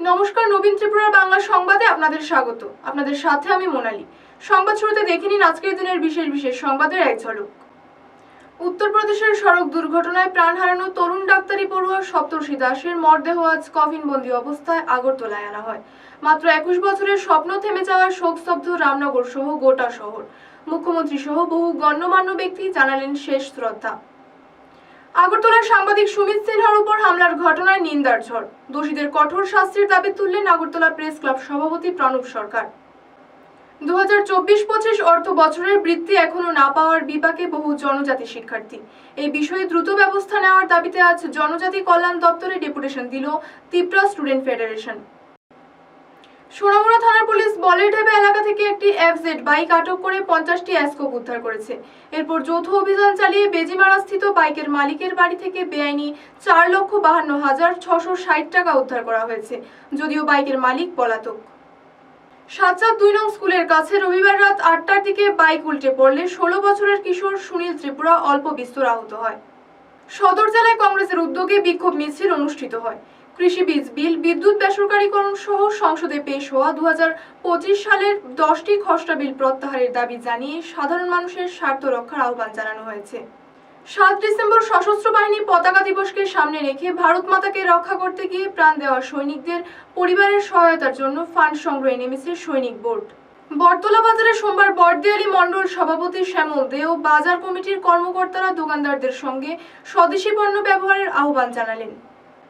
নমস্কার, নবীন ত্রিপুরার বাংলা সংবাদে আপনাদের স্বাগত। আপনাদের সাথে আমি মোনালি। সংবাদ শুরুতে দেখে নিন আজকের দিনের বিশেষ বিশেষ সংবাদের এক ঝলক। উত্তরপ্রদেশের সড়ক দুর্ঘটনায় প্রাণ হারানো তরুণ ডাক্তারি পড়ুয়া সপ্তর্ষি দাসের মরদেহ আজ কফিনবন্দি অবস্থায় আগরতলায় আনা হয়। মাত্র একুশ বছরের স্বপ্ন থেমে যাওয়ার শোকস্তব্ধ রামনগর সহ গোটা শহর। মুখ্যমন্ত্রী সহ বহু গণ্যমান্য ব্যক্তি জানালেন শেষ শ্রদ্ধা। আগরতলার সাংবাদিক সুমিত সিনহার উপর হামলার ঘটনায় নিন্দার ঝড়। দোষীদের কঠোর শাস্তির দাবি তুললেন আগরতলা প্রেস ক্লাব সভাপতি প্রণব সরকার। দু হাজার চব্বিশ পঁচিশ অর্থ বছরের বৃত্তি এখনও না পাওয়ার বিপাকে বহু জনজাতি শিক্ষার্থী। এই বিষয়ে দ্রুত ব্যবস্থা নেওয়ার দাবিতে আজ জনজাতি কল্যাণ দপ্তরে ডেপুটেশন দিল তিপ্রা স্টুডেন্ট ফেডারেশন। সোনামুড়া থানার পুলিশ বলেরঢেবে এলাকা থেকে একটি এফজেড বাইক আটক করে পঞ্চাশটি অ্যাসকোপ উদ্ধার করেছে। এরপর যৌথ অভিযান চালিয়ে বেজিমারা স্থিত বাইকের মালিকের বাড়ি থেকে বেআইনি চার লক্ষ বাহান্ন হাজার ছশো ষাট টাকা উদ্ধার করা হয়েছে, যদিও বাইকের মালিক পলাতক। সাতচাঁদ দুই নং স্কুলের কাছে রবিবার রাত আটটার দিকে বাইক উল্টে পড়লে ষোলো বছরের কিশোর সুনীল ত্রিপুরা অল্প বিস্তর আহত হয়। সদর জেলায় কংগ্রেসের উদ্যোগে বিক্ষোভ মিছিল অনুষ্ঠিত হয়। কৃষি বীজ, বিল, বিদ্যুৎ, বেসরকারীকরণ সহ সংসদে পেশ হওয়া দু পঁচিশ সালের দশটি খসড়া বিল প্রত্যাহারের দাবি জানিয়ে সাধারণ মানুষের স্বার্থ রক্ষার আহ্বান জানানো হয়েছে। সাত ডিসেম্বর সশস্ত্র বাহিনী পতাকা দিবসকে সামনে রেখে ভারত মাতাকে রক্ষা করতে গিয়ে প্রাণ দেওয়া সৈনিকদের পরিবারের সহায়তার জন্য ফান্ড সংগ্রহে নেমেছে সৈনিক বোর্ড। বটতলা বাজারে সোমবার বড়দেয়ালি মণ্ডল সভাপতি শ্যামল দে ও বাজার কমিটির কর্মকর্তারা দোকানদারদের সঙ্গে স্বদেশি পণ্য ব্যবহারের আহ্বান জানালেন।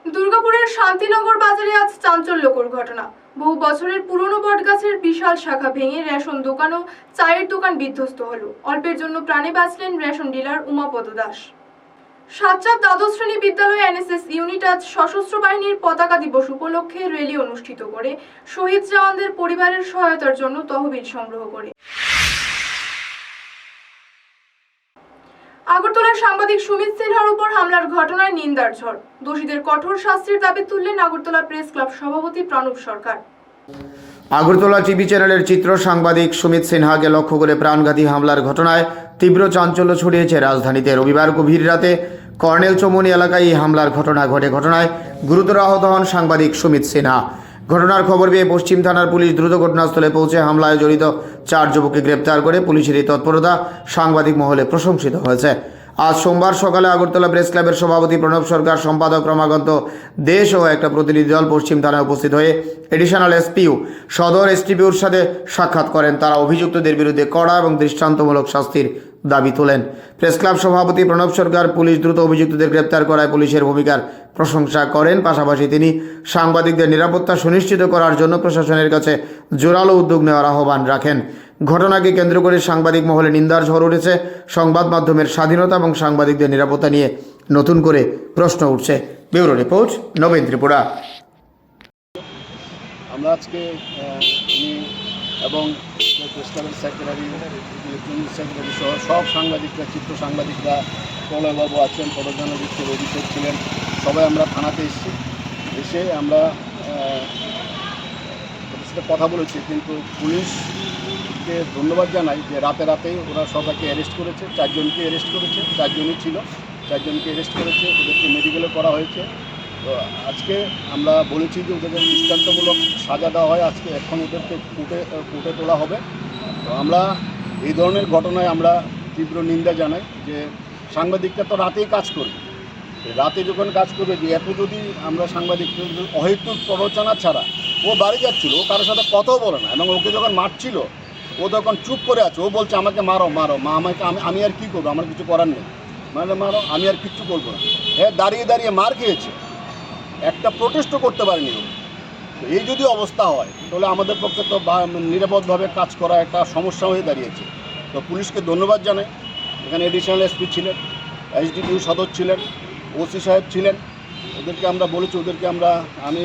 দুর্গাপুরের শান্তিনগর বাজারে আজ চাঞ্চল্যকর ঘটনা। বহু বছরের পুরনো বটগাছের বিশাল শাখা ভেঙে রেশন দোকান ও চায়ের দোকান বিধ্বস্ত হলো। অল্পের জন্য প্রাণে বাঁচলেন রেশন ডিলার উমাপদ দাস। সাতচাঁদ দ্বাদশ শ্রেণি বিদ্যালয়ে এনএসএস ইউনিট আজ সশস্ত্র বাহিনীর পতাকা দিবস উপলক্ষে র্যালি অনুষ্ঠিত করে, শহীদ জওয়ানদের পরিবারের সহায়তার জন্য তহবিল সংগ্রহ করে। আগরতলার সাংবাদিক সুমিত সিনহার উপর হামলার ঘটনায় নিন্দার ঝড়। দোষীদের কঠোর শাস্তির দাবি তুললেন আগরতলা প্রেস ক্লাব সভাপতি প্রণব সরকার। আগরতলা টিভি চ্যানেলের চিত্র সাংবাদিক সুমিত সিনহাকে লক্ষ্য করে প্রাণঘাতী হামলার ঘটনায় তীব্র চাঞ্চল্য ছড়িয়েছে রাজধানীতে। রবিবার গভীর রাতে কর্নেল চৌমনি এলাকায় এই হামলার ঘটনা ঘটে। ঘটনায় গুরুতর আহত হন সাংবাদিক সুমিত সিনহা। ঘটনার খবর পেয়ে পশ্চিম থানার পুলিশ দ্রুত ঘটনাস্থলে পৌঁছে হামলায় জড়িত চার যুবককে গ্রেপ্তার করে পুলিশের এই তৎপরতা সাংবাদিক মহলে প্রশংসিত হয়েছে। আজ সোমবার সকালে আগরতলা প্রেস ক্লাবের সভাপতি প্রণব সরকার, সম্পাদক রমাকান্ত দেশ ও একটা প্রতিনিধি দল পশ্চিম থানায় উপস্থিত হয়ে এডিশনাল এসপিউ সদর এসটিপিউর সাথে সাক্ষাৎ করেন। তারা অভিযুক্তদের বিরুদ্ধে কড়া এবং দৃষ্টান্তমূলক শাস্তির দাবি তোলেন। প্রেস ক্লাব সভাপতি প্রণব সরকার পুলিশ দ্রুত অভিযুক্তদের গ্রেপ্তার করায় পুলিশের ভূমিকার প্রশংসা করেন। পাশাপাশি তিনি সাংবাদিকদের নিরাপত্তা সুনিশ্চিত করার জন্য প্রশাসনের কাছে জোরালো উদ্যোগ নেওয়ার আহ্বান রাখেন। ঘটনাকে কেন্দ্র করে সাংবাদিক মহলে নিন্দার ঝড় উঠেছে। সংবাদ মাধ্যমের স্বাধীনতা এবং সাংবাদিকদের নিরাপত্তা নিয়ে নতুন করে প্রশ্ন উঠছে। ব্যুরো রিপোর্ট নবীন ত্রিপুরা আমরা আজকে এবং প্রেস ক্লাবের সেক্রেটারি ইলেকট্রনিক সেক্রেটারি সহ সব সাংবাদিকরা, চিত্র সাংবাদিকরা, প্রলয়বাবু আছেন পরজনবিত্তের অভিষেক ছিলেন, সবাই আমরা থানাতে এসেছি। এসে আমরা সাথে কথা বলেছি, কিন্তু পুলিশকে ধন্যবাদ জানাই যে রাতে রাতেই ওরা সবাইকে অ্যারেস্ট করেছে, চারজনকে অ্যারেস্ট করেছে, চারজনই ছিল, চারজনকে অ্যারেস্ট করেছে, ওদেরকে মেডিকেলে করা হয়েছে। তো আজকে আমরা বলেছি যে ওদেরকে দৃষ্টান্তমূলক সাজা দেওয়া হয়, আজকে এখন ওদেরকে কোর্টে কোর্টে তোলা হবে। তো আমরা এই ধরনের ঘটনায় আমরা তীব্র নিন্দা জানাই যে সাংবাদিকরা তো রাতেই কাজ করবে। রাতে যখন কাজ করবে, যে এত যদি আমরা সাংবাদিক অহেতুক প্ররোচনা ছাড়া ও বাড়ি যাচ্ছিল, ও কারোর সাথে কথাও বলে না, এবং ওকে যখন মারছিল, ও তখন চুপ করে আছে, ও বলছে, আমাকে মারো মারো, মা, আমাকে, আমি আমি আর কী করব? আমার কিছু করার নেই। মানে মারো, আমি আর কিচ্ছু করব না। হ্যাঁ দাঁড়িয়ে দাঁড়িয়ে মার খেয়েছে। একটা প্রোটেস্টও করতে পারেনি ও। এই যদি অবস্থা হয়, তাহলে আমাদের পক্ষে তো নিরাপদভাবে কাজ করা একটা সমস্যা হয়ে দাঁড়িয়েছে। তো পুলিশকে ধন্যবাদ জানাই। এখানে এডিশনাল এসপি ছিলেন এসডিপিউ সদর ছিলেন ওসি সাহেব ছিলেন। ওদেরকে আমরা বলেছি, ওদেরকে আমরা, আমি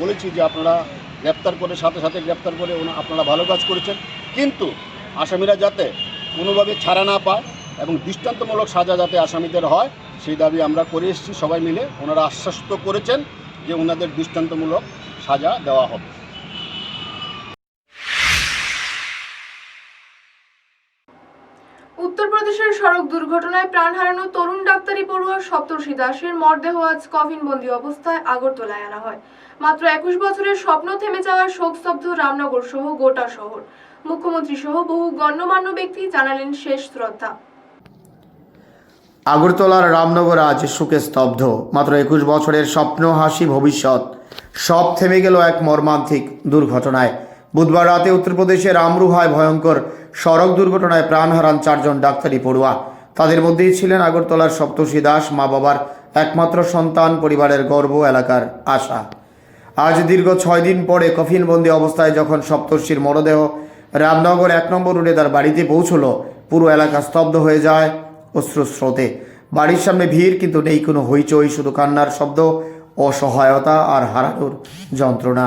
বলেছি যে আপনারা গ্রেপ্তার করে, সাথে সাথে গ্রেপ্তার করে আপনারা ভালো কাজ করেছেন। কিন্তু আসামিরা যাতে কোনোভাবে ছাড়া না পায় এবং দৃষ্টান্তমূলক সাজা যাতে আসামিদের হয়, সেই দাবি আমরা করে এসেছি সবাই মিলে। ওনারা আশ্বস্ত করেছেন যে ওনাদের দৃষ্টান্তমূলক সাজা দেওয়া হবে। উত্তরপ্রদেশের সড়ক দুর্ঘটনায় প্রাণ হারানো তরুণ ডাক্তারি পড়ুয়া সপ্তর্ষি দাসের মরদেহ আজ কফিনবন্দি অবস্থায় আগরতলায় আনা হয়। মাত্র একুশ বছরের স্বপ্ন থেমে যাওয়ার শোকস্তব্ধ রামনগর সহ গোটা শহর। মুখ্যমন্ত্রী সহ বহু গণ্যমান্য ব্যক্তি জানালেন শেষ শ্রদ্ধা। আগরতলার রামনগর আজ সুখে স্তব্ধ। মাত্র একুশ বছরের স্বপ্ন হাসি ভবিষ্যৎ। সব থেমে গেল এক মর্মান্তিক দুর্ঘটনায়। বুধবার রাতে উত্তরপ্রদেশের আমরুহায় ভয়ঙ্কর সড়ক দুর্ঘটনায় প্রাণ হারান চারজন ডাক্তারি পড়ুয়া। তাদের মধ্যেই ছিলেন আগরতলার সপ্তর্ষি দাস, মা বাবার একমাত্র সন্তান, পরিবারের গর্ব, এলাকার আশা। আজ দীর্ঘ ছয় দিন পরে কফিনবন্দি অবস্থায় যখন সপ্তর্ষির মরদেহ রামনগর এক নম্বর রোডে তার বাড়িতে পৌঁছল, পুরো এলাকা স্তব্ধ হয়ে যায় অশ্রুস্রোতে। বাড়ির সামনে ভিড়, কিন্তু নেই কোনো হইচই, শুধু কান্নার শব্দ। অসহায়তা আর হারানোর যন্ত্রণা।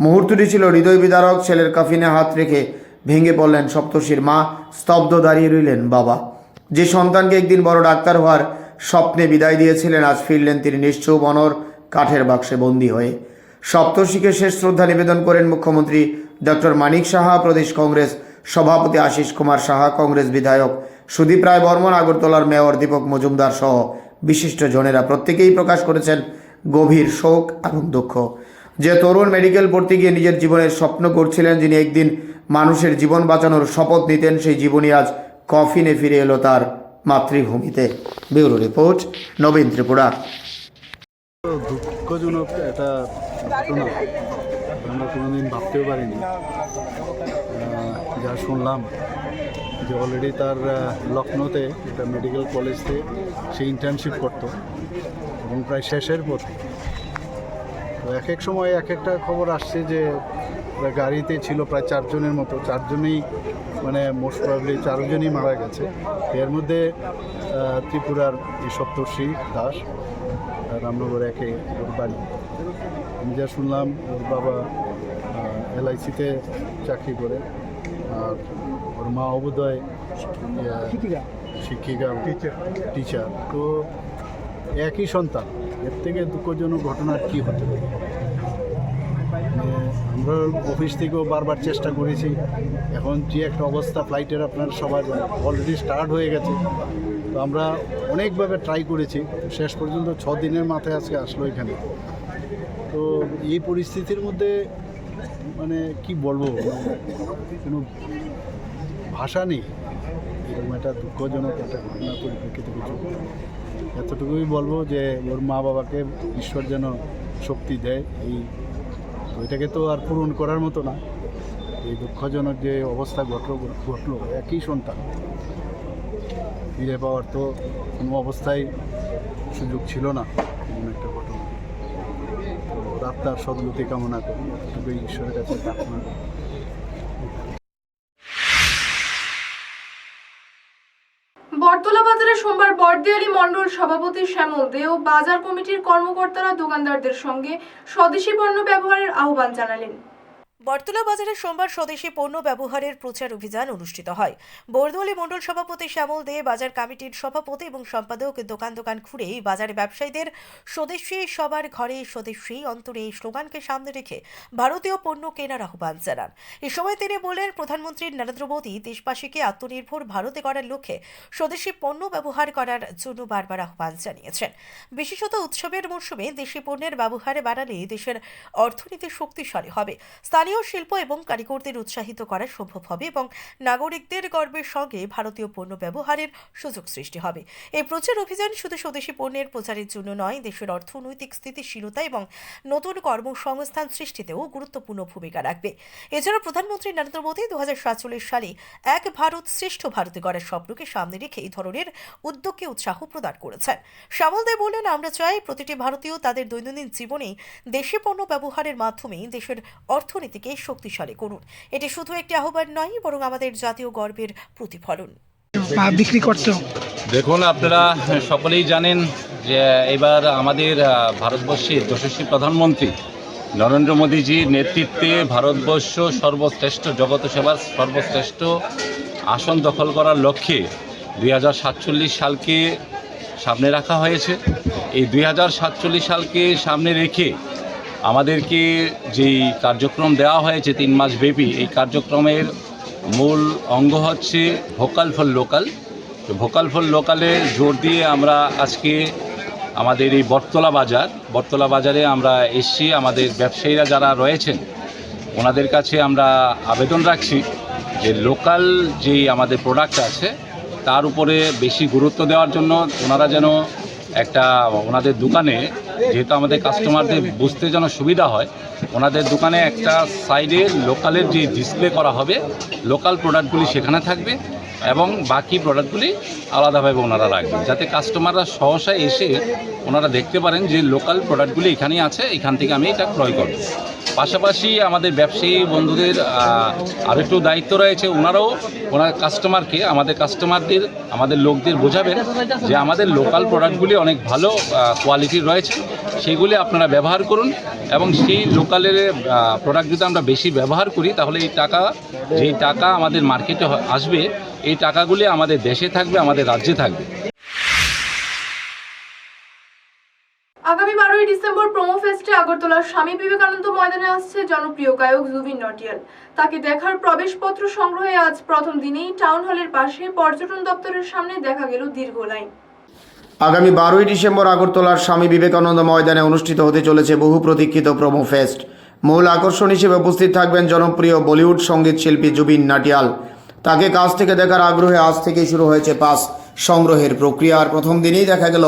মুহূর্তটি ছিল হৃদয় বিদারক, ছেলের কাফিনে হাত রেখে ভেঙে পড়লেন সপ্তর্ষির মা, স্তব্ধ দাঁড়িয়ে রইলেন বাবা। যে সন্তানকে একদিন বড় ডাক্তার হওয়ার স্বপ্নে বিদায় দিয়েছিলেন, আজ ফিরলেন তিনি নিশ্চয় বনর কাঠের বাক্সে বন্দী হয়ে। সপ্তর্ষিকে শেষ শ্রদ্ধা নিবেদন করেন মুখ্যমন্ত্রী ডক্টর মানিক সাহা, প্রদেশ কংগ্রেস সভাপতি আশিস কুমার সাহা, কংগ্রেস বিধায়ক সুদীপ রায় বর্মন, আগরতলার মেয়র দীপক মজুমদার সহ বিশিষ্ট জনেরা। প্রত্যেকেই প্রকাশ করেছেন গভীর শোক এবং দুঃখ। যে তরুণ মেডিকেল পড়তে গিয়ে নিজের জীবনের স্বপ্ন করছিলেন, যিনি একদিন মানুষের জীবন বাঁচানোর শপথ নিতেন, সেই জীবনী আজ কফিনে ফিরে এলো তার মাতৃভূমিতে। ব্যুরো রিপোর্ট নবীন ত্রিপুরা দুঃখজনক একটা ঘটনা আমরা কোনোদিন ভাবতেও পারিনি। যা শুনলাম যে অলরেডি তার লখনৌতে একটা মেডিকেল কলেজে সে ইন্টার্নশিপ করতো। এবং প্রায় শেষের পথে। তো এক এক সময় এক একটা খবর আসছে যে গাড়িতে ছিল প্রায় চারজনের মতো। চারজনেই মানে মোস্ট প্রবলি চারজনই মারা গেছে। এর মধ্যে ত্রিপুরার সপ্তর্ষি দাস রামনগর একে ওর বাড়ি। আমি যা শুনলাম ওর বাবা এলআইসিতে চাকরি করে আর ওর মা অবোধয় শিক্ষিকা। টিচার টিচার তো একই সন্তান। এর থেকে দুঃখজনক ঘটনা কী হতে পারে? মানে আমরা অফিস থেকেও বারবার চেষ্টা করেছি। এখন যে একটা অবস্থা, ফ্লাইটের আপনার সবার অলরেডি স্টার্ট হয়ে গেছে। তো আমরা অনেকভাবে ট্রাই করেছি। শেষ পর্যন্ত ছ দিনের মাথায় আজকে আসলো এখানে। তো এই পরিস্থিতির মধ্যে মানে কি বলব? কোনো ভাষা নেই। এরকম একটা দুঃখজনক একটা ঘটনা পরিপ্রেক্ষিতে কিছু এতটুকুই বলব যে ওর মা বাবাকে ঈশ্বর যেন শক্তি দেয়, এই এটাকে তো আর পূরণ করার মতো না। এই দুঃখজনক যে অবস্থা ঘটলো ঘটলো, একই সন্তান। ফিরে পাওয়ার তো কোনো অবস্থায় সুযোগ ছিল না, এমন একটা ঘটনা। আত্মার সদ্গতি কামনা করি, এতটুকুই ঈশ্বরের কাছে প্রার্থনা। করি সোমবার বড়দেয়ালি মণ্ডল সভাপতি শ্যামল দে ও বাজার কমিটির কর্মকর্তারা দোকানদারদের সঙ্গে স্বদেশি পণ্য ব্যবহারের আহ্বান জানালেন। বটতলা বাজারে সোমবার স্বদেশি পণ্য ব্যবহারের প্রচার অভিযান অনুষ্ঠিত হয়। বরদোয়ালি মণ্ডল সভাপতি শ্যামল দে, বাজার কমিটির সভাপতি এবং সম্পাদক দোকান দোকান ঘুরে বাজারে ব্যবসায়ীদের স্বদেশী সবার ঘরে স্বদেশী অন্তরে এই স্লোগানকে সামনে রেখে ভারতীয় পণ্য কেনার আহ্বান জানান। এ সময় তিনি বলেন, প্রধানমন্ত্রী নরেন্দ্র মোদী দেশবাসীকে আত্মনির্ভর ভারতে করার লক্ষ্যে স্বদেশী পণ্য ব্যবহার করার জন্য বারবার আহ্বান জানিয়েছেন। বিশেষত উৎসবের মরশুমে দেশি পণ্যের ব্যবহার বাড়ালে দেশের অর্থনীতি শক্তিশালী হবে। স্থানীয় শিল্প এবং কারিগরদের উৎসাহিত করা সম্ভব হবে এবং নাগরিকদের গর্বের সঙ্গে ভারতীয় পণ্য ব্যবহারের সুযোগ সৃষ্টি হবে। এই প্রচার অভিযান শুধু স্বদেশি পণ্যের প্রচারের জন্য নয়, দেশের অর্থনৈতিক স্থিতিশীলতা এবং নতুন কর্মসংস্থান সৃষ্টিতেও গুরুত্বপূর্ণ ভূমিকা রাখবে। এছাড়া প্রধানমন্ত্রী নরেন্দ্র মোদী দু হাজার সাতচল্লিশ সালে এক ভারত শ্রেষ্ঠ ভারতে গড়ার স্বপ্নকে সামনে রেখে এই ধরনের উদ্যোগকে উৎসাহ প্রদান করেছেন। শ্যামল দেব বললেন আমরা চাই প্রতিটি ভারতীয় তাদের দৈনন্দিন জীবনে দেশি পণ্য ব্যবহারের মাধ্যমে দেশের অর্থনীতিকে শক্তিশালী করুন। এটি শুধু একটি আহ্বান নয় বরং আমাদের জাতীয় গর্বের প্রতিফলন। বিক্রি দেখুন আপনারা সকলেই জানেন যে এবার আমাদের ভারতবর্ষের যশস্বী প্রধানমন্ত্রী নরেন্দ্র মোদীজির নেতৃত্বে ভারতবর্ষ সর্বশ্রেষ্ঠ জগত সেবার সর্বশ্রেষ্ঠ আসন দখল করার লক্ষ্যে দুই হাজার সাতচল্লিশ সালকে সামনে রাখা হয়েছে। এই দুই হাজার সাতচল্লিশ সালকে সামনে রেখে আমাদেরকে যেই কার্যক্রম দেওয়া হয়েছে তিন মাস ব্যাপী, এই কার্যক্রমের মূল অঙ্গ হচ্ছে ভোকাল ফর লোকাল। তো ভোকাল ফর লোকালে জোর দিয়ে আমরা আজকে আমাদের এই বটতলা বাজার, বটতলা বাজারে আমরা এসছি, আমাদের ব্যবসায়ীরা যারা রয়েছেন, ওনাদের কাছে আমরা আবেদন রাখছি যে লোকাল যেই আমাদের প্রোডাক্ট আছে, তার উপরে বেশি গুরুত্ব দেওয়ার জন্য ওনারা যেন একটা ওনাদের দোকানে, যেহেতু আমাদের কাস্টমারদের বুঝতে যেন সুবিধা হয়, ওনাদের দোকানে একটা সাইডে লোকালের যে ডিসপ্লে করা হবে লোকাল প্রোডাক্টগুলি সেখানে থাকবে। এবং বাকি প্রোডাক্টগুলি আলাদাভাবে ওনারা রাখবেন। যাতে কাস্টমাররা সহসা এসে ওনারা দেখতে পারেন যে লোকাল প্রোডাক্টগুলি এখানেই আছে, এখান থেকে আমি এটা ক্রয় করব। পাশাপাশি আমাদের ব্যবসায়ী বন্ধুদের আর একটু দায়িত্ব রয়েছে, ওনারাও ওনার কাস্টমারকে আমাদের কাস্টমারদের আমাদের লোকদের বোঝাবেন যে আমাদের লোকাল প্রোডাক্টগুলি অনেক ভালো কোয়ালিটির রয়েছে, সেগুলি আপনারা ব্যবহার করুন এবং সেই লোকালের প্রোডাক্ট যদি আমরা বেশি ব্যবহার করি, তাহলে এই টাকা, যেই টাকা আমাদের মার্কেটে আসবে এই টাকাগুলি আমাদের দেশে থাকবে আমাদের রাজ্যে থাকবে। আগামী বারোই ডিসেম্বর প্রোমো ফেস্টে আগরতলার স্বামী বিবেকানন্দ ময়দানে আসছে জনপ্রিয় গায়ক জুবিন নটিয়াল। তাকে দেখার প্রবেশপত্র সংগ্রহে আজ প্রথম দিনেই টাউন হলের পাশে পর্যটন দপ্তরের সামনে দেখা গেল দীর্ঘ লাইন। আগামী বারোই ডিসেম্বর আগরতলার স্বামী বিবেকানন্দ ময়দানে অনুষ্ঠিত হতে চলেছে বহু প্রতীক্ষিত প্রোমো ফেস্ট। মূল আকর্ষণ হিসেবে উপস্থিত থাকবেন জনপ্রিয় বলিউড সংগীত শিল্পী জুবিন নাটিয়াল। তাকে কাছ থেকে দেখার আগ্রহে আজ থেকেই শুরু হয়েছে পাস সংগ্রহের প্রক্রিয়া। আর প্রথম দিনেই দেখা গেল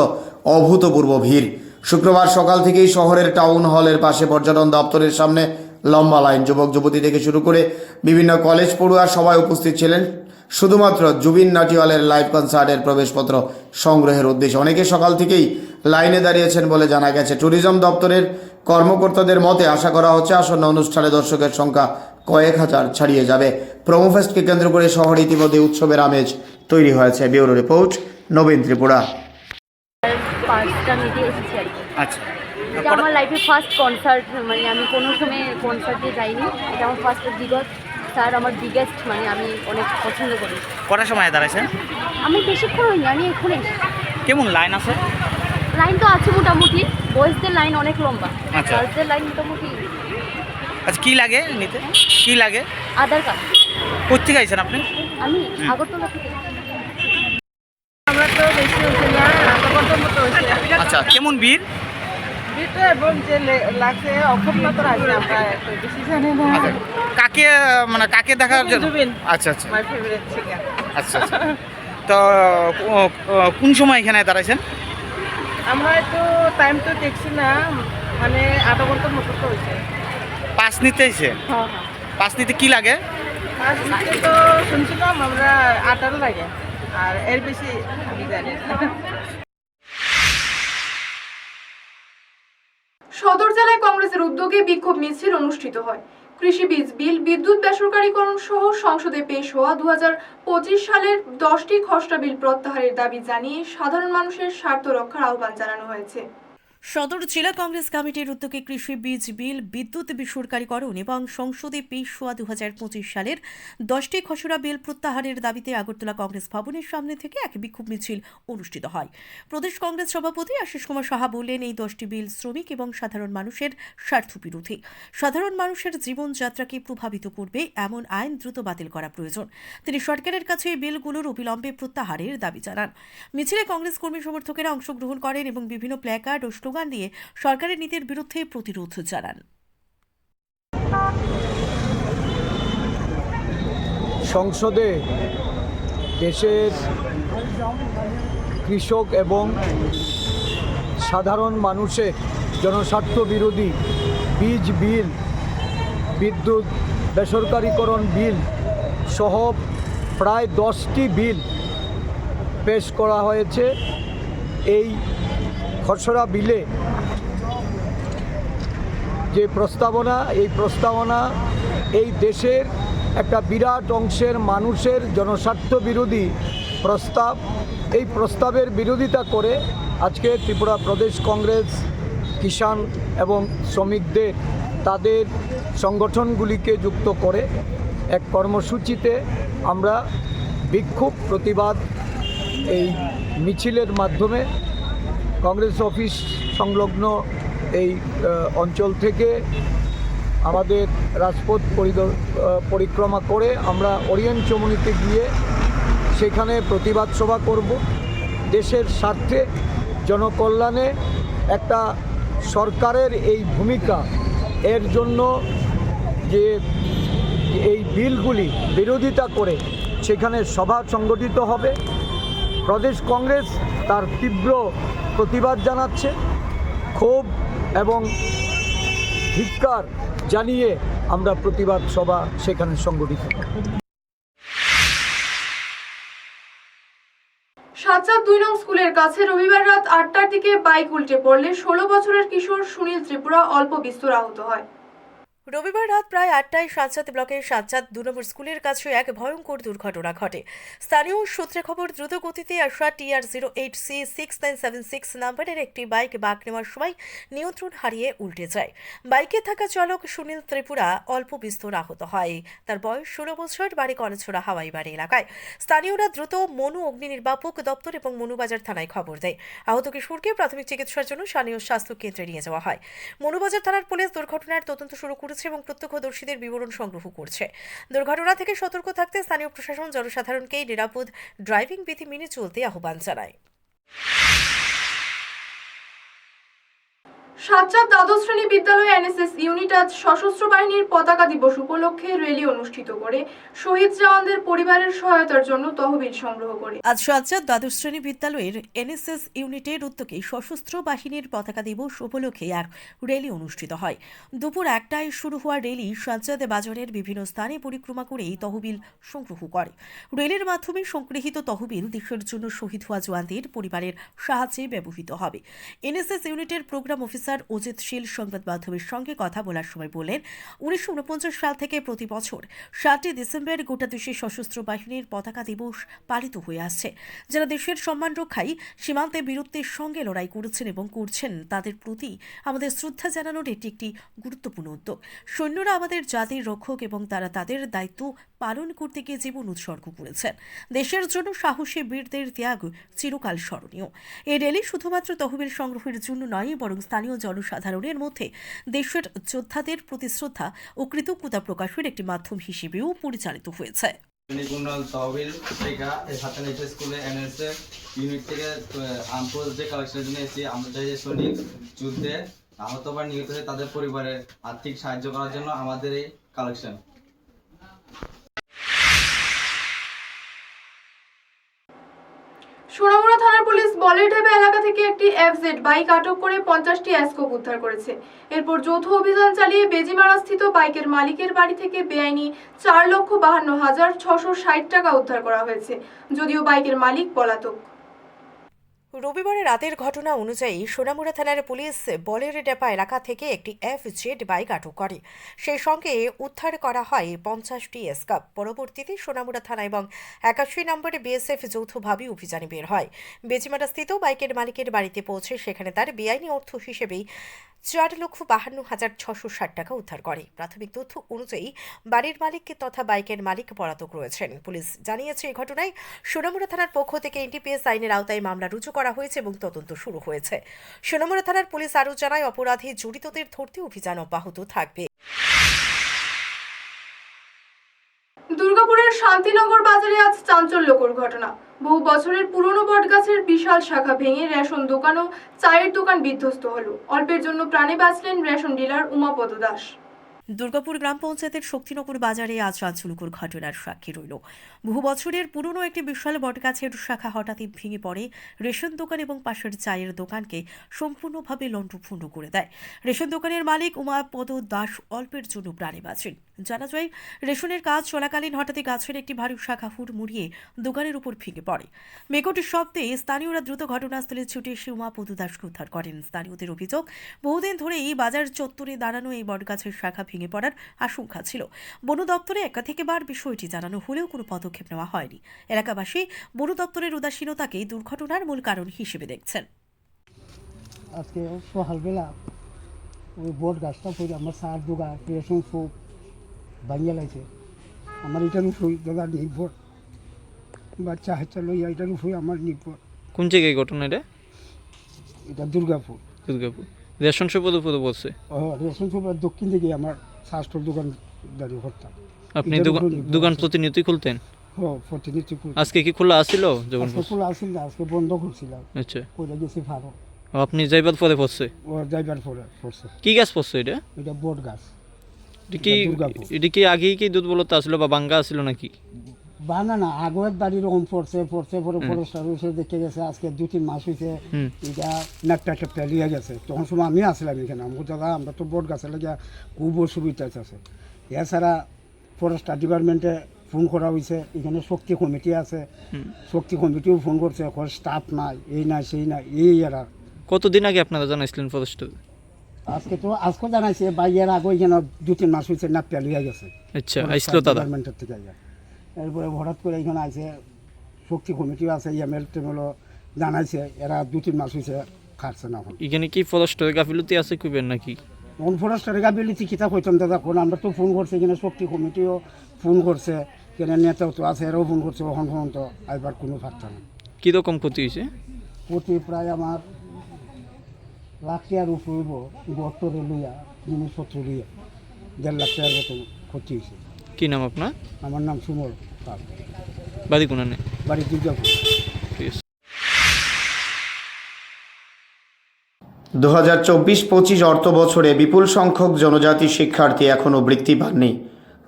অভূতপূর্ব ভিড়। শুক্রবার সকাল থেকেই শহরের টাউন হলের পাশে পর্যটন দপ্তরের সামনে লম্বা লাইন যুবক যুবতী থেকে শুরু করে বিভিন্ন কলেজ পড়ুয়া সবাই উপস্থিত ছিলেন। শুধুমাত্র জুবিন নাটিওয়ালের লাইভ কনসার্টের প্রবেশপত্র সংগ্রহের উদ্দেশ্যে। অনেকে সকাল থেকেই লাইনে দাঁড়িয়েছেন বলে জানা গেছে। ট্যুরিজম দপ্তরের কর্মকর্তাদের মতে আশা করা হচ্ছে আসন্ন অনুষ্ঠানে দর্শকের সংখ্যা কয়েক হাজার ছাড়িয়ে যাবে। প্রোমোফেস্টকে কেন্দ্র করে শহরে ইতিমধ্যে উৎসবের আমেজ তৈরি হয়েছে ব্যুরো রিপোর্ট নবীন ত্রিপুরা। পাঁচটা মিটে এসেছি আর কি। আচ্ছা। এটা আমার লাইফে ফার্স্ট কনসার্ট মানে আমি কোনো সময় কনসার্টে যাইনি। এটা আমার ফার্স্ট বিগত স্যার আমার বিগেস্ট মানে আমি অনেক পছন্দ করি। কটার সময় দাঁড়াইছেন? আমি বেশিক্ষণ হইনি আমি এক্ষুনি কেমন লাইন আছে? লাইন তো আছে মোটামুটি বয়েজদের লাইন অনেক লম্বা। আচ্ছা। গার্লসদের লাইন মোটামুটি আচ্ছা কি লাগে নিতে? কি লাগে? আধার কার্ড। কোথেকে আইছেন আপনি? আমি আগরতলা থেকে। আমরা তো বেশি হচ্ছে না ঘণ্টার মতো হয়েছে। আচ্ছা কেমন ভিড়? কাকে মানে কাকে দেখার জন্য? আচ্ছা আচ্ছা। মাই ফেভারিট সিঙ্গার আচ্ছা আচ্ছা। তো কোন সময় এখানে দাঁড়াইছেন? আমরা তো টাইম তো দেখছি না মানে আধা ঘণ্টার মতো তো হয়েছে। পাস নিতে এসে? হ্যাঁ হ্যাঁ। পাস নিতে কি লাগে? তো শুনছিলাম আমরা লাগে আর এর বেশি আমি জানি সদর জেলায় কংগ্রেসের উদ্যোগে বিক্ষোভ মিছিল অনুষ্ঠিত হয়। কৃষি বীজ বিল বিদ্যুৎ বেসরকারীকরণ সহ সংসদে পেশ হওয়া দু পঁচিশ সালের দশটি খসড়া বিল প্রত্যাহারের দাবি জানিয়ে সাধারণ মানুষের স্বার্থ রক্ষার আহ্বান জানানো হয়েছে। সদর জেলা কংগ্রেস কমিটির উদ্যোগে কৃষি বীজ, বিল, বিদ্যুৎ বেসরকারীকরণ এবং সংসদে পেশ হওয়া দু সালের দশটি খসড়া বিল প্রত্যাহারের দাবিতে আগরতলা কংগ্রেস ভবনের সামনে থেকে এক বিক্ষোভ মিছিল অনুষ্ঠিত হয়। প্রদেশ কংগ্রেস সভাপতি আশিস কুমার সাহা বললেন, এই দশটি বিল শ্রমিক এবং সাধারণ মানুষের স্বার্থ বিরোধী সাধারণ মানুষের জীবনযাত্রাকে প্রভাবিত করবে এমন আইন দ্রুত বাতিল করা প্রয়োজন। তিনি সরকারের কাছে এই বিলগুলোর অবিলম্বে প্রত্যাহারের দাবি জানান। মিছিলে কংগ্রেস কর্মী সমর্থকেরা অংশগ্রহণ করেন এবং বিভিন্ন প্ল্যাকার্ড ও স্লোগান দিয়ে সরকারের নীতির বিরুদ্ধে প্রতিরোধ জানান। সংসদে দেশের কৃষক এবং সাধারণ মানুষের জনস্বার্থ বিরোধী বীজ, বিল, বিদ্যুৎ, বেসরকারীকরণ বিল সহ প্রায় দশটি বিল পেশ করা হয়েছে। এই খসড়া বিলে যে প্রস্তাবনা, এই প্রস্তাবনা এই দেশের একটা বিরাট অংশের মানুষের জনস্বার্থ বিরোধী প্রস্তাব। এই প্রস্তাবের বিরোধিতা করে আজকে ত্রিপুরা প্রদেশ কংগ্রেস, কিষাণ এবং শ্রমিকদের তাদের সংগঠনগুলিকে যুক্ত করে এক কর্মসূচিতে আমরা বিক্ষোভ প্রতিবাদ এই মিছিলের মাধ্যমে কংগ্রেস অফিস সংলগ্ন এই অঞ্চল থেকে আমাদের রাজপথ পরিক্রমা করে আমরা ওরিয়েন্ট চমুনিতে গিয়ে সেখানে প্রতিবাদ সভা করব। দেশের স্বার্থে, জনকল্যাণে একটা সরকারের এই ভূমিকা, এর জন্য যে এই বিলগুলি বিরোধিতা করে সেখানে সভা সংগঠিত হবে। প্রদেশ কংগ্রেস তার তীব্র প্রতিবাদ জানাচ্ছে, ক্ষোভ এবং ধিক্কার জানিয়ে আমরা প্রতিবাদ সভা সেখানে সংগঠিত। সাতচাঁদ দুই নং স্কুলের কাছে রবিবার রাত আটটার দিকে বাইক উল্টে পড়লে ষোলো বছরের কিশোর সুনীল ত্রিপুরা অল্প বিস্তর আহত হয় রবিবার রাত প্রায় আটটায় সাতচাঁদ ব্লকের সাতচাঁদ দু নম্বর স্কুলের কাছে এক ভয়ঙ্কর দুর্ঘটনা ঘটে। স্থানীয় সূত্রে খবর, দ্রুত গতিতে আসা TR zero eight C six nine seven six নাম্বারের একটি বাইক বাঁক নেওয়ার সময় নিয়ন্ত্রণ হারিয়ে উল্টে যায়। বাইকে থাকা চালক সুনীল ত্রিপুরা অল্প বিস্তর আহত হয়। তার বয়স ষোলো বছর, বাড়ি কলেছড়া হাওয়াই বাড়ি এলাকায়। স্থানীয়রা দ্রুত মনু অগ্নি নির্বাপক দপ্তর এবং মনুবাজার থানায় খবর দেয়। আহত কিশোরকে প্রাথমিক চিকিৎসার জন্য স্থানীয় স্বাস্থ্য কেন্দ্রে নিয়ে যাওয়া হয়। মনুবাজার থানার পুলিশ দুর্ঘটনার তদন্ত শুরু করেছে। এবং প্রত্যক্ষদর্শীদের বিবরণ সংগ্রহ করছে। দুর্ঘটনা থেকে সতর্ক থাকতে স্থানীয় প্রশাসন জনসাধারণকে নিরাপদ ড্রাইভিং বিধি মেনে চলতে আহ্বান জানায়। সাতচাঁদ দ্বাদশ শ্রেণি বিদ্যালয় এনএসএস ইউনিট আজ সশস্ত্র বাহিনীর পতাকা দিবস উপলক্ষে র্যালি অনুষ্ঠিত করে। শহীদ জওয়ানদের পরিবারের সহায়তার জন্য তহবিল সংগ্রহ করে। আজ সাজ্জাদ দ্বাদশ শ্রেণি বিদ্যালয়ের এনএসএস ইউনিটের উদ্যোগে সশস্ত্র বাহিনীর পতাকা দিবস উপলক্ষে এক র্যালি অনুষ্ঠিত হয়। দুপুর একটায় শুরু হওয়া র্যালি সাজ্জাদ বাজারের বিভিন্ন স্থানে পরিক্রমা করে এই তহবিল সংগ্রহ করে। র্যালির মাধ্যমে সংগৃহীত তহবিল দেশের জন্য শহীদ হওয়া জওয়ানদের পরিবারের সাহায্যে ব্যবহৃত হবে। এনএসএস ইউনিটের প্রোগ্রাম অফিসার অজিত শীল সংবাদ মাধ্যমের সঙ্গে কথা বলার সময় বলেন, উনিশশো সাল থেকে প্রতি বছর সাতই ডিসেম্বর গোটা দেশে সশস্ত্র বাহিনীর পতাকা দিবস পালিত হয়ে আসছে। যারা দেশের সম্মান রক্ষায় সীমান্তে বীরত্বের সঙ্গে লড়াই করেছেন এবং করছেন, তাদের প্রতি আমাদের শ্রদ্ধা জানানোর এটি একটি গুরুত্বপূর্ণ উদ্যোগ। সৈন্যরা আমাদের জাতির রক্ষক এবং তারা তাদের দায়িত্ব পালন করতে গিয়ে জীবন উৎসর্গ করেছেন। দেশের জন্য সাহসী বীরদের ত্যাগ চিরকাল স্মরণীয়। এই র্যালি শুধুমাত্র তহবিল সংগ্রহের জন্য নয়, বরং স্থানীয় জনসাধারণের মধ্যে দেশের যোদ্ধাদের প্রতি শ্রদ্ধা ও কৃতজ্ঞতা প্রকাশের একটি মাধ্যম হিসেবেও পরিচালিত হয়েছে। নিকুণ্ডল তহবিল এই সাতান এইচ স্কুলে এনএসএ ইউনিট থেকে যে কালেকশনের জন্য আমরা যে সৈনিক যুদ্ধে আহত বা নিহত হয়ে তাদের পরিবারের আর্থিক সাহায্য করার জন্য আমাদের এই কালেকশন সোনামুড়া থানার পুলিশ বলেরঢেবে এলাকা থেকে একটি এফজেড বাইক আটক করে পঞ্চাশটি অ্যাসকোপ উদ্ধার করেছে। এরপর যৌথ অভিযান চালিয়ে বেজিমারা স্থিত বাইকের মালিকের বাড়ি থেকে বেআইনি চার লক্ষ বাহান্ন হাজার ছশো ষাট টাকা উদ্ধার করা হয়েছে। যদিও বাইকের মালিক পলাতক। রবিবারের রাতের ঘটনা অনুযায়ী সোনামুড়া থানার পুলিশ বলের ডেপা এলাকা থেকে একটি এফ জেড বাইক আটক করে। সেই সঙ্গে উদ্ধার করা হয় পঞ্চাশটি এসকাপ পরবর্তীতে সোনামুড়া থানা এবং একাশি নম্বরে বিএসএফ যৌথভাবে অভিযানে বের হয়। বেজিমাটা স্থিত বাইকের মালিকের বাড়িতে পৌঁছে সেখানে তার বেআইনি অর্থ হিসেবেই চার লক্ষ বাহান্ন হাজার ছশো ষাট টাকা উদ্ধার করে। প্রাথমিক তথ্য অনুযায়ী বাড়ির মালিককে তথা বাইকের মালিক পলাতক রয়েছেন। পুলিশ জানিয়েছে এই ঘটনায় সোনামুড়া থানার পক্ষ থেকে এনটিপিএস আইনের আওতায় মামলা রুজু করা হয়েছে এবং তদন্ত শুরু হয়েছে। সোনামুড়া থানার পুলিশ আরও জানায়, অপরাধী জড়িতদের ধরতে অভিযান অব্যাহত থাকবে। দুর্গাপুরের শান্তিনগর বাজারে আজ চাঞ্চল্যকর ঘটনা। বহু বছরের পুরনো বটগাছের বিশাল শাখা ভেঙে রেশন দোকান ও চায়ের দোকান বিধ্বস্ত হলো। অল্পের জন্য প্রাণে বাঁচলেন রেশন ডিলার উমাপদ দাস। দুর্গাপুর গ্রাম পঞ্চায়েতের শক্তিনগর বাজারে আজ চাঞ্চল্যকর ঘটনার সাক্ষী রইল। বহু বছরের পুরনো একটি বিশাল বটগাছের শাখা হঠাৎই ভেঙে পড়ে। রেশন দোকান এবং পাশের চায়ের দোকানকে সম্পূর্ণভাবে লণ্ডভণ্ড করে দেয়। রেশন দোকানের মালিক উমাপদ দাস অল্পের জন্য প্রাণে বাঁচেন। জানা যায়, রেশনের কাজ চলাকালীন হঠাৎই গাছের একটি ভারী শাখা ফুট মুড়িয়ে দোকানের উপর ভেঙে পড়ে। মেকটের শব্দে স্থানীয়রা দ্রুত ঘটনাস্থলে ছুটে এসে উমাপদ দাসকে উদ্ধার করেন। স্থানীয়দের অভিযোগ, বহুদিন ধরে এই বাজার চত্বরে দাঁড়ানো এই বটগাছের শাখা ভেঙে পড়ার আশঙ্কা ছিল। বন দপ্তরে একাধিকবার বিষয়টি জানানো হলেও কোনো পদক্ষেপ নেওয়া হয়নি। এলাকাবাসী বন দপ্তরের উদাসীনতাকে দুর্ঘটনার মূল কারণ হিসেবে দেখছেন। আজকে সকালবেলা ওই বট গাছটা পড়ে আমার সার দোগা রেশন সব ভাঙিয়ে লাগছে আমার এটার উপরে দাদা নির্ভর বাচ্চা হাচ্চা লইয়া এটার উপরে আমার নির্ভর কোন জায়গায় ঘটনা এটা? এটা দুর্গাপুর। দুর্গাপুর। রেশন সপদ উপদ বলছে ও রেশন সব দক্ষিণ দিকে আমার স্বাস্থ্য দোকান দাঁড়ি করতাম। আপনি দোকান। প্রতিনিয়তই খুলতেন? আজকে কি খোলা আসছিল যখন? খোলা আসিল না আজকে বন্ধ করছিলাম আচ্ছা। করে গেছি ভালো। আপনি যাইবার পরে পড়ছে? ও যাইবার পরে পড়ছে। কি গাছ পড়ছে এটা? এটা বট গাছ। এটা কি এটা কি দুধ কি দুর্বলতা আসলো বা বাঙ্গা আসলো নাকি? বানা না আগেও একবার এরকম পড়ছে পড়ছে পরে ফরেস্টার এসে দেখে গেছে আজকে দু তিন মাস হয়েছে এটা নাপটা টেপটা লিয়ে গেছে। তখন সময় আমি আসলাম এখানে আমার দাদা আমরা তো বট গাছে লেগে খুব অসুবিধা আছে। এছাড়া ফরেস্টার ডিপার্টমেন্টে ফোন করা হয়েছে এখানে শক্তি কমিটি আছে। শক্তি কমিটিও ফোন করছে ওখানে স্টাফ নাই এই নাই সেই নাই এই এরা। কতদিন আগে আপনারা জানাইছিলেন ফরেস্ট? আজকে তো আজকে জানাইছে বাইয়ের আগে এখানে দু তিন মাস হয়েছে নাপটা লিয়ে গেছে। আচ্ছা আইসলো তারা? ডিপার্টমেন্টের থেকে। এরপরে হঠাৎ করে এখানে আছে শক্তি কমিটিও আছে ইএমএল টেমএলও জানাইছে এরা দু তিন মাস হয়েছে খাটছে না এখন। এখানে কি ফরেস্টের গাফিলতি আছে খুবেন নাকি? এখন ফরেস্টারের গাবিলিটি কিতাব হইতাম দাদা কোন আমরা তো ফোন করছে এখানে শক্তি কমিটিও ফোন করছে কেন নেতাও তো আছে এরাও ফোন করছে ওখান ফোন তো আইবার কোনো ফাটটা না। কীরকম ক্ষতি হয়েছে প্রতি প্রায় আমার লাখ টাকার উপর হইব গটরে লইয়া জিনিসপত্র লইয়া দেড় লাখ টাকার মতন ক্ষতি হয়েছে কি নাম আপনার? আমার নাম সুমল। বাড়ি কোনানে? বাড়ি দুর্গাপুর। দু হাজার চব্বিশ পঁচিশ অর্থ বছরে বিপুল সংখ্যক জনজাতি শিক্ষার্থী এখনও বৃত্তি পাননি।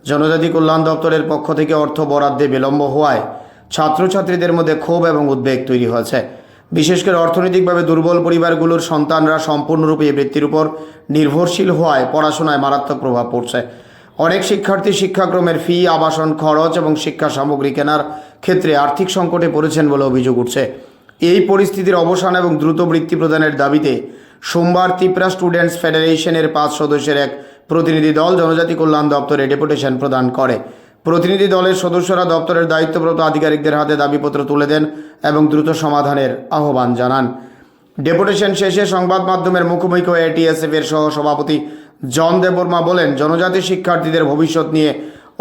জনজাতি কল্যাণ দপ্তরের পক্ষ থেকে অর্থ বরাদ্দে বিলম্ব হওয়ায় ছাত্রছাত্রীদের মধ্যে ক্ষোভ এবং উদ্বেগ তৈরি হয়েছে। বিশেষ করে অর্থনৈতিকভাবে দুর্বল পরিবারগুলোর সন্তানরা সম্পূর্ণরূপে এই বৃত্তির উপর নির্ভরশীল হওয়ায় পড়াশোনায় মারাত্মক প্রভাব পড়ছে। অনেক শিক্ষার্থী শিক্ষাক্রমের ফি, আবাসন খরচ এবং শিক্ষা সামগ্রী কেনার ক্ষেত্রে আর্থিক সংকটে পড়েছেন বলে অভিযোগ উঠছে। এই পরিস্থিতির অবসান এবং দ্রুত বৃত্তি প্রদানের দাবিতে সোমবার ত্রিপুরা স্টুডেন্টস ফেডারেশনের পাঁচ সদস্যের এক প্রতিনিধি দল জনজাতি কল্যাণ দপ্তরে ডেপুটেশন প্রদান করে। প্রতিনিধি দলের সদস্যরা দপ্তরের দায়িত্বপ্রাপ্ত আধিকারিকদের হাতে দাবিপত্র তুলে দেন এবং দ্রুত সমাধানের আহ্বান জানান। ডেপুটেশন শেষে সংবাদ মাধ্যমের মুখোমুখি হয়ে এটিএসএফ এর সহ সভাপতি জন দেববর্মা বলেন, জনজাতি শিক্ষার্থীদের ভবিষ্যৎ নিয়ে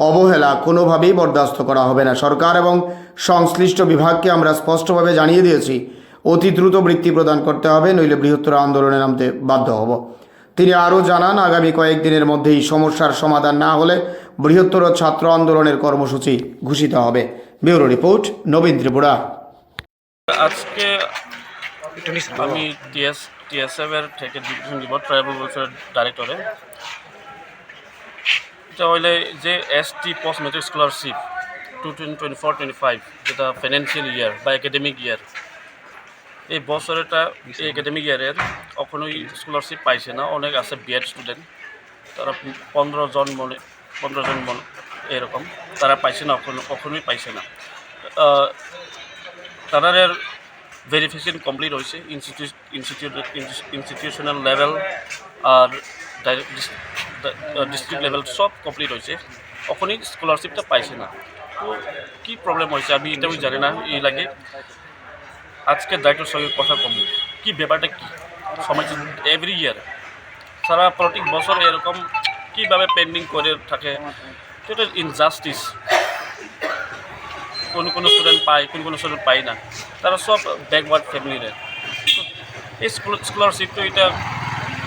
অবহেলা কোনোভাবেই বরদাস্ত করা হবে না। সরকার এবং সংশ্লিষ্ট বিভাগকে আমরা স্পষ্টভাবে জানিয়ে দিয়েছি, অতি দ্রুত বৃত্তি প্রদান করতে হবে, নইলে বৃহত্তর আন্দোলনে নামতে বাধ্য হব। তিনি আরও জানান, আগামী কয়েকদিনের মধ্যেই সমস্যার সমাধান না হলে বৃহত্তর ছাত্র আন্দোলনের কর্মসূচি ঘোষিত হবে। Bureau report, Nabin Tripura. আজকে আমি টিএস টিএসএফ এর থেকে ডিভিশন দিব ট্রাইবাল ওয়েলফেয়ার ডাইরেক্টরে এটা হইলে যে S T post matric scholarship two twenty four twenty five যেটা ফাইন্যান্সিয়াল ইয়ার বা একাডেমিক ইয়ার এই বছরটা এই একাডেমিক ইয়ারের কখনোই স্কলারশিপ পাইছে না। অনেক আছে বিএড স্টুডেন্ট তারা পনেরো জন মনে, পনেরো জন মনে এরকম, তারা পাইছে না, কখনো, কখনোই পাইছে না। তাদের ভেরিফিকেশন কমপ্লিট হয়েছে ইনস্টিটিউশনাল লেভেল আর ডিস্ট্রিক্ট লেভেল সব কমপ্লিট হয়েছে। তখনই স্কলারশিপটা পাইছে না। তো কী প্রবলেম হয়েছে আমি এটাও জানি না, এই লাগে। আজকে দায়িত্বের সঙ্গে কথা কম। কি ব্যাপারটা কি? সমাজ এভরি ইয়ার সারা প্রত্যেক বছর এরকম কীভাবে পেন্ডিং করে থাকে এটা ইনজাস্টিস কোনো কোনো স্টুডেন্ট পায়, কোনো কোনো স্টুডেন্ট পায় না, তারা সব ব্যাকওয়ার্ড ফ্যামিলির এই স্কলারশিপ তো এটা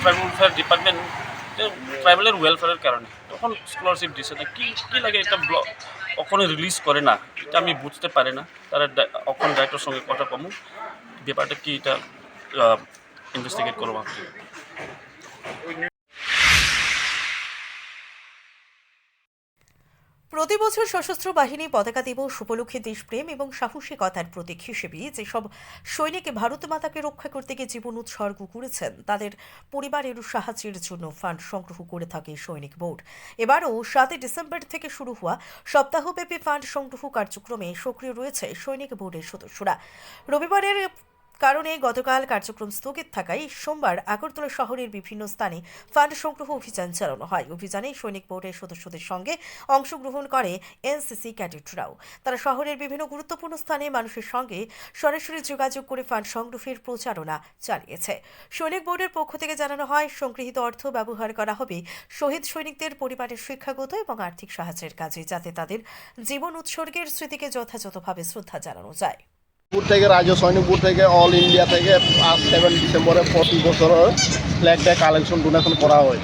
ট্রাইবাল ওয়েলফেয়ার ডিপার্টমেন্ট ট্রাইবেলের ওয়েলফেয়ারের কারণে। তখন স্কলারশিপ দিছে না, কি কি লাগে এটা ব্লক কখনো রিলিজ করে না। এটা আমি বুঝতে পারি না, তারা অখন ডাইরেক্টর সঙ্গে কথা কমু ব্যাপারটা কি এটা ইনভেস্টিগেট করব। প্রতি বছর সশস্ত্র বাহিনী পতাকা দিবস উপলক্ষে দেশপ্রেম এবং সাহসিকতার প্রতীক হিসেবে যেসব সৈনিক ভারত মাতাকে রক্ষা করতে গিয়ে জীবন উৎসর্গ করেছেন, তাদের পরিবারের সাহায্যের জন্য ফান্ড সংগ্রহ করে থাকে সৈনিক বোর্ড। এবারও সাতই ডিসেম্বর থেকে শুরু হওয়া সপ্তাহব্যাপী ফান্ড সংগ্রহ কার্যক্রমে সক্রিয় রয়েছে সৈনিক বোর্ডের সদস্যরা। রবিবারের কারণে গতকাল কার্যক্রম স্থগিত থাকায় সোমবার আগরতলা শহরের বিভিন্ন স্থানে ফান্ড সংগ্রহ অভিযান চালানো হয়। অভিযানে সৈনিক বোর্ডের সদস্যদের সঙ্গে অংশগ্রহণ করে এনসিসি ক্যাডেটরাও। তারা শহরের বিভিন্ন গুরুত্বপূর্ণ স্থানে মানুষের সঙ্গে সরাসরি যোগাযোগ করে ফান্ড সংগ্রহের প্রচারণা চালিয়েছে। সৈনিক বোর্ডের পক্ষ থেকে জানানো হয়, সংগৃহীত অর্থ ব্যবহার করা হবে শহীদ সৈনিকদের পরিবারের শিক্ষাগত এবং আর্থিক সাহায্যের কাজে, যাতে তাদের জীবন উৎসর্গের স্মৃতিকে যথাযথভাবে শ্রদ্ধা জানানো যায়। পুর থেকে রাজ্য সৈনিকপুর থেকে অল ইন্ডিয়া থেকে আজ সেভেন ডিসেম্বরে প্রতি বছরের ফ্ল্যাগ ডে কালেকশন ডোনেশন করা হয়।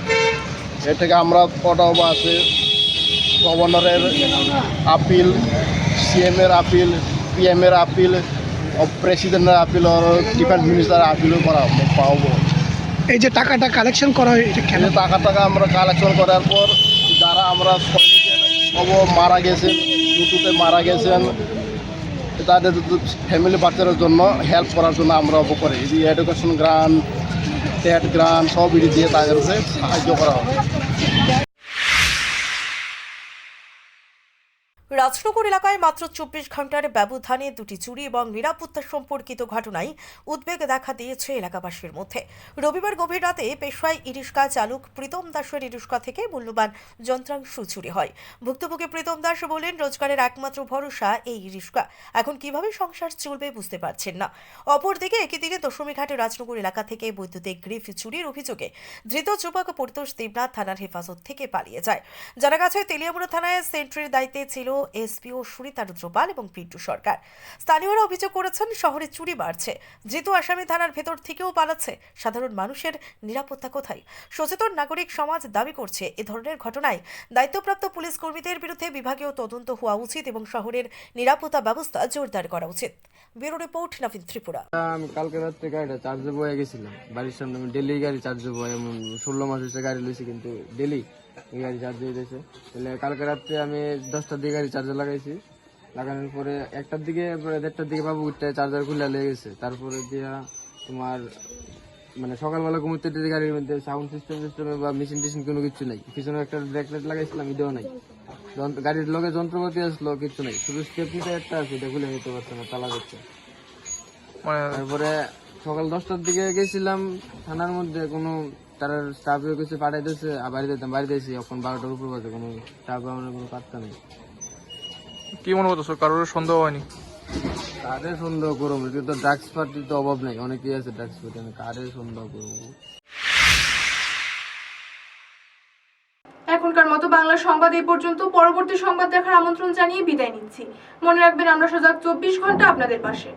এর থেকে আমরা কটাও আছে গভর্নরের আপিল সিএমের আপিল পিএমের আপিল প্রেসিডেন্টের আপিল ডিফেন্স মিনিস্টার আপিলও করা পাবো এই যে টাকাটা কালেকশন করা হয় এটা কেন? টাকা টাকা আমরা কালেকশন করার পর যারা আমরা খবর মারা গেছেন দুটোতে মারা গেছেন তাদের ফ্যামিলি বাচ্চাদের জন্য হেল্প করার জন্য আমরা অব করি এই যে এডুকেশন গ্রান্ট টেট গ্রান্ট সব দিয়ে তাদেরকে সাহায্য করা হবে। রাজনগর এলাকায় মাত্র চব্বিশ ঘণ্টার ব্যবধানে দুটি চুরি এবং নিরাপত্তা সম্পর্কিত ঘটনায় উদ্বেগ দেখা দিয়েছে এলাকাবাসীর মধ্যে। রবিবার গভীর রাতে পেশোয়াই ইরিশকা চালক প্রীতম দাসের ইরিশকা থেকে মূল্যবান যন্ত্রাংশ চুরি হয়। ভুক্তভোগী প্রীতম দাস বলেন, রোজগারের একমাত্র ভরসা এই ইরিশকা। এখন কীভাবে সংসার চলবে বুঝতে পারছেন না। অপরদিকে একই দিনে দশমীঘাটে রাজনগর এলাকা থেকে বৈদ্যুতিক গ্রিফ চুরির অভিযোগে ধৃত যুবক পরিতোষ দেবনাথ থানার হেফাজত থেকে পালিয়ে যায়। জানা গেছে, তেলিয়ামুড়া থানায় সেন্ট্রির দায়িত্বে ছিল এসপিও সুরিতা রুদ্রপাল এবং পিন্টু সরকার। স্থানীয়রা অভিযোগ করেছেন, শহরে চুরি বাড়ছে। ধৃত আসামি থানার ভেতর থেকেও পালাচ্ছে, সাধারণ মানুষের নিরাপত্তা কোথায়? সচেতন নাগরিক সমাজ দাবি করছে, এ ধরনের ঘটনায় দায়িত্বপ্রাপ্ত পুলিশ কর্মীদের বিরুদ্ধে বিভাগীয় তদন্ত হওয়া উচিত এবং শহরের নিরাপত্তা ব্যবস্থা জোরদার করা উচিত। Bureau report, Nabin Tripura. আমি কালকে রাত্রে গাড়িটা চার্জে বয়ে গেছিলাম। বাড়ির সামনে আমি ডেলি গাড়ি চার্জে বয়ে ষোলো মাস হচ্ছে গাড়ি লইছি কিন্তু ডেলি এই গাড়ি চার্জে দিয়েছে। তাহলে কালকে রাত্রে আমি দশটার দিকে গাড়ি চার্জে লাগাইছি। লাগানোর পরে একটার দিকে দেড়টার দিকে বাবু উঠতে চার্জার খুলে লেগে গেছে। তারপরে দিয়া তোমার মানে সকালবেলা ঘুমোতে গাড়ির মধ্যে সাউন্ড সিস্টেম সিস্টেমে বা মেশিন টেশিন কোনো কিছু নাই। পিছনে একটা ব্রেকলেট লাগাইছিলাম এটাও নাই। গাড়ির লগে যন্ত্রপাতি আসলো কিছু নাই। শুধু স্টেপনিটা একটা আছে এটা খুলে নিতে পারছে না তালা দিচ্ছে তারপরে সকাল দশটার দিকে গেছিলাম থানার মধ্যে কোনো তার স্টাফ কিছু পাঠাইতেছে আর বাড়িতে যেতাম বাড়িতে এসে এখন বারোটার উপর বাজে কোনো স্টাফ আমার কোনো পাত্তা কি মনে করতেছো কারোর সন্দেহ হয়নি? কারে সন্দেহ করব? কিন্তু ড্রাগস পার্টির তো অভাব নেই অনেকেই আছে ড্রাগস পার্টি আমি কারে সন্দেহ করব? এখনকার মতো বাংলা সংবাদ এই পর্যন্ত পরবর্তী সংবাদ দেখার আমন্ত্রণ জানিয়ে বিদায় নিচ্ছি। মনে রাখবেন আমরা সজাগ চব্বিশ ঘণ্টা আপনাদের পাশে।